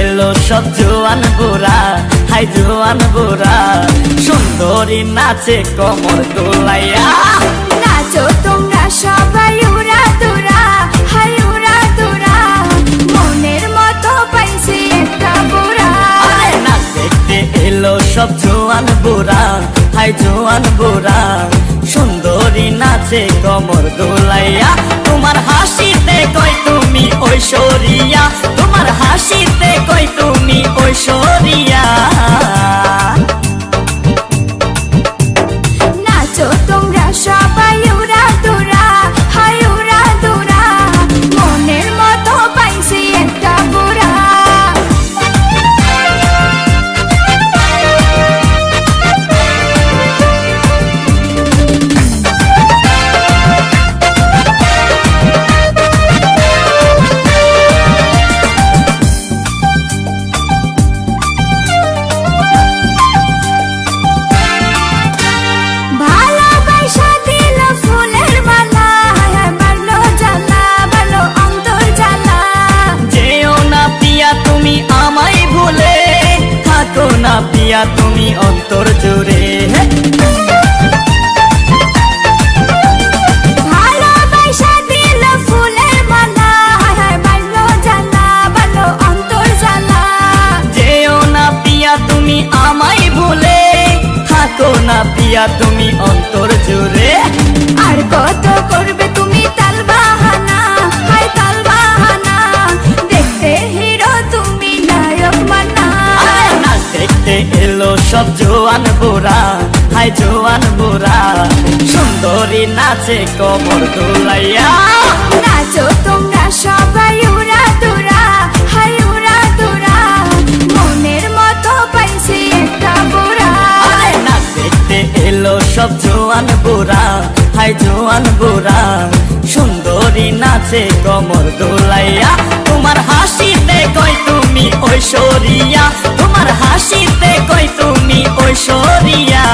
এলো সব জোয়ান বুড়া হাই জোয়ান বুড়া। সুন্দরী নাচে কমর দোলাইয়া। নাচো তোমরা সবাই উড়া তোরা হাই উড়া মনের মতো পাইছি একটা বুড়া। নাচ দেখতে এলো সব জোয়ান বুড়া হাই জোয়ান বুড়া। সুন্দরী নাচে কমর দোলাইয়া। তুমি না জুড়ে তুমি আমায় ভুলে থাকো না পিয়া তুমি অন্তর জুড়ে। দেখতে এলো সব জোয়ান বুড়া হাই জোয়ান বুড়া। সুন্দরী নাচে কমর দোলাইয়া। নাচো তোমরা সবাই উড়া তোরা হাই উড়া তোরা মনের মতো পাইছি একটা বুড়া। আরে নাচ দেখতে এলো সব জোয়ান বুড়া হাই জোয়ান বুড়া। সুন্দরী নাচে কমর দোলাইয়া। ঐশ্বরিয়া